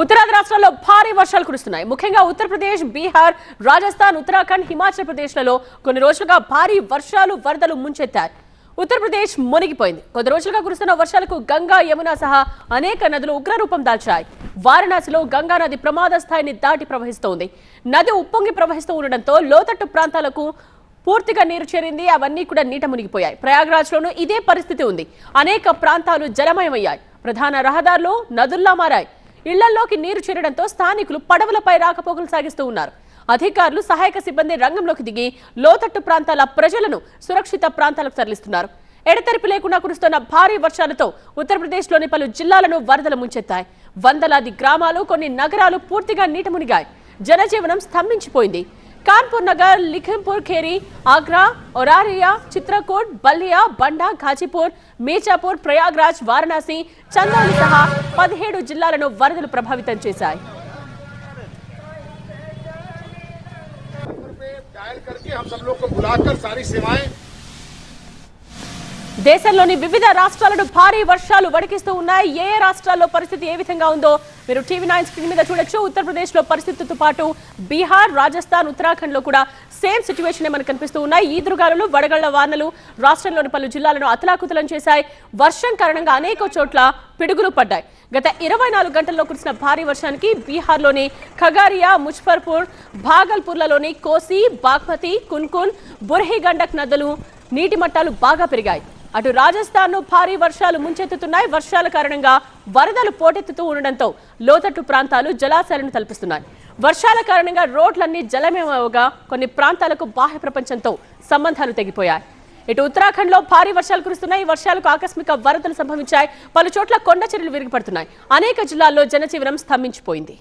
ఉత్తరాది రాష్ట్రాల్లో భారీ వర్షాలు కురుస్తున్నాయి. ముఖ్యంగా ఉత్తరప్రదేశ్ బీహార్ రాజస్థాన్ ఉత్తరాఖండ్ హిమాచల్ ప్రదేశ్లలో కొన్ని రోజులుగా భారీ వర్షాలు వరదలు ముంచెత్తాయి. ఉత్తరప్రదేశ్ మునిగిపోయింది. కొద్ది రోజులుగా కురుస్తున్న వర్షాలకు గంగా యమున సహా అనేక నదులు ఉగ్రరూపం దాల్చాయి. వారణాసిలో గంగా నది ప్రమాద స్థాయిని దాటి ప్రవహిస్తోంది. నది ఉప్పొంగి ప్రవహిస్తూ ఉండడంతో లోతట్టు ప్రాంతాలకు పూర్తిగా నీరు చేరింది. అవన్నీ కూడా నీట మునిగిపోయాయి. ప్రయాగ్రాజ్లోనూ ఇదే పరిస్థితి ఉంది. అనేక ప్రాంతాలు జలమయమయ్యాయి. ప్రధాన రహదారులు నదుల్లా మారాయి. ఇళ్ళలోకి నీరు చేరడంతో స్థానికులు పడవలపై రాకపోకలు సాగిస్తూ ఉన్నారు. అధికారులు సహాయక సిబ్బంది రంగంలోకి దిగి లోతట్టు ప్రాంతాల ప్రజలను సురక్షిత ప్రాంతాలకు తరలిస్తున్నారు. ఎడతెరిపి లేకుండా కురుస్తున్న భారీ వర్షాలతో ఉత్తరప్రదేశ్లోని పలు జిల్లాలను వరదలు ముంచెత్తాయి. వందలాది గ్రామాలు కొన్ని నగరాలు పూర్తిగా నీట మునిగాయి. జనజీవనం స్తంభించిపోయింది. కాన్పూర్ నగర్ లిఖింపూర్ ఖేరి ఆగ్రా ఒరారియా చిత్రకూట్ బల్లియా బండా ఘాజీపూర్ మీర్జాపూర్ ప్రయాగ్రాజ్ వారణాసి చందౌలి సహా పదిహేడు జిల్లాలను వరదలు ప్రభావితం చేశాయి पे डायल करके हम सब लोग को बुलाकर सारी सेवाएं దేశంలోని వివిధ రాష్ట్రాలను భారీ వర్షాలు వడికిస్తూ ఉన్నాయి ఏ ఏ రాష్ట్రాల్లో పరిస్థితి ఏ విధంగా ఉందో మీరు టీవీ నైన్ స్క్రీన్ మీద చూడొచ్చు. ఉత్తరప్రదేశ్లో పరిస్థితితో పాటు బీహార్ రాజస్థాన్ ఉత్తరాఖండ్లో కూడా సేమ్ సిచ్యువేషన్ మనకు కనిపిస్తూ ఉన్నాయి. ఈదురుగాలు వడగళ్ళ వానలు రాష్ట్రంలోని పలు జిల్లాలను అతలాకుతలం చేశాయి. వర్షం కారణంగా అనేక చోట్ల పిడుగులు పడ్డాయి. గత ఇరవై నాలుగు గంటల్లో కురిసిన భారీ వర్షానికి బీహార్లోని ఖగారియా ముజఫర్పూర్ భాగల్పూర్లలోని కోసి బాగ్మతి కున్కున్ బుర్హి గండక్ నదులు నీటి మట్టాలు బాగా పెరిగాయి. అటు రాజస్థాన్ భారీ వర్షాలు ముంచెత్తుతున్నాయి. వర్షాల కారణంగా వరదలు పోటెత్తుతూ ఉండడంతో లోతట్టు ప్రాంతాలు జలాశయాలను తలపిస్తున్నాయి. వర్షాల కారణంగా రోడ్లన్నీ జలమయమవగా కొన్ని ప్రాంతాలకు బాహ్య ప్రపంచంతో సంబంధాలు తెగిపోయాయి. ఇటు ఉత్తరాఖండ్లో భారీ వర్షాలు కురుస్తున్నాయి. వర్షాలకు ఆకస్మిక వరదలు సంభవించాయి. పలు చోట్ల కొండ చర్యలు విరిగిపడుతున్నాయి. అనేక జిల్లాల్లో జనజీవనం స్తంభించిపోయింది.